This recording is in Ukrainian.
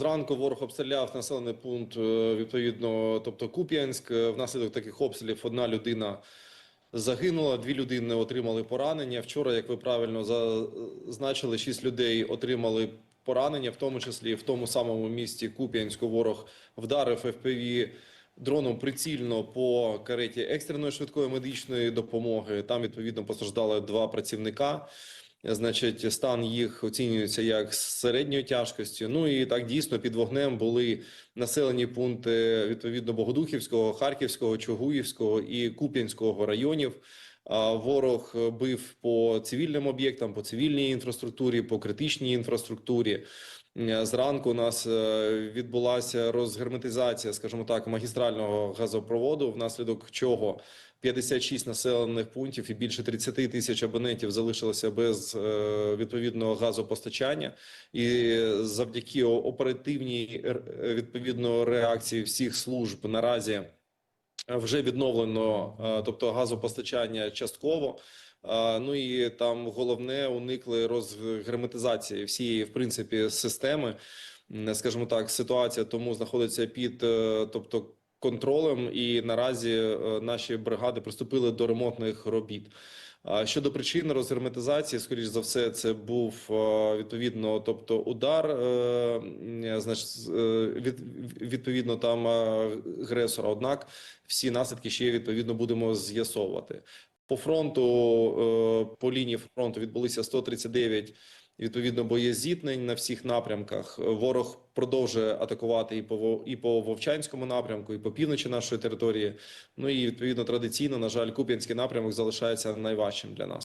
Зранку ворог обстріляв населений пункт е, відповідно, тобто Куп'янськ. Е, Внаслідок таких обстрілів одна людина загинула, дві людини отримали поранення. Вчора, як ви правильно зазначили, шість людей отримали поранення, в тому числі в тому самому місті Куп'янську. Ворог вдарив ФПВ дроном прицільно по кареті екстреної швидкої медичної допомоги. Там відповідно постраждали два працівника. Значить, стан їх оцінюється як з середньої тяжкості. Ну і так дійсно під вогнем були населені пункти відповідно Богодухівського, Харківського, Чугуївського і Куп'янського районів. Ворог бив по цивільним об'єктам, по цивільній інфраструктурі, по критичній інфраструктурі. Е, Зранку у нас е, відбулася розгерметизація, скажімо так, магістрального газопроводу, внаслідок чого 56 населених пунктів і більше 30 тисяч абонентів залишилося без е, відповідного газопостачання. І завдяки оперативній е, відповідно реакції всіх служб наразі вже відновлено, е, тобто газопостачання частково. Ну і там головне уникли розгерметизації всієї, в принципі, системи. Скажімо так, ситуація тому знаходиться під е, тобто контролем, і наразі е, наші бригади приступили до ремонтних робіт. Щодо причин розгерметизації, скоріш за все, це був е, відповідно, тобто удар, е, значить, е, від, відповідно там е, агресора. Однак всі наслідки ще відповідно будемо з'ясовувати. По фронту, е, по лінії фронту відбулися 139 відповідно боєзіткнень на всіх напрямках. Ворог продовжує атакувати і по і по Вовчанському напрямку, і по півночі нашої території. Ну і відповідно традиційно, на жаль, Куп'янський напрямок залишається найважчим для нас.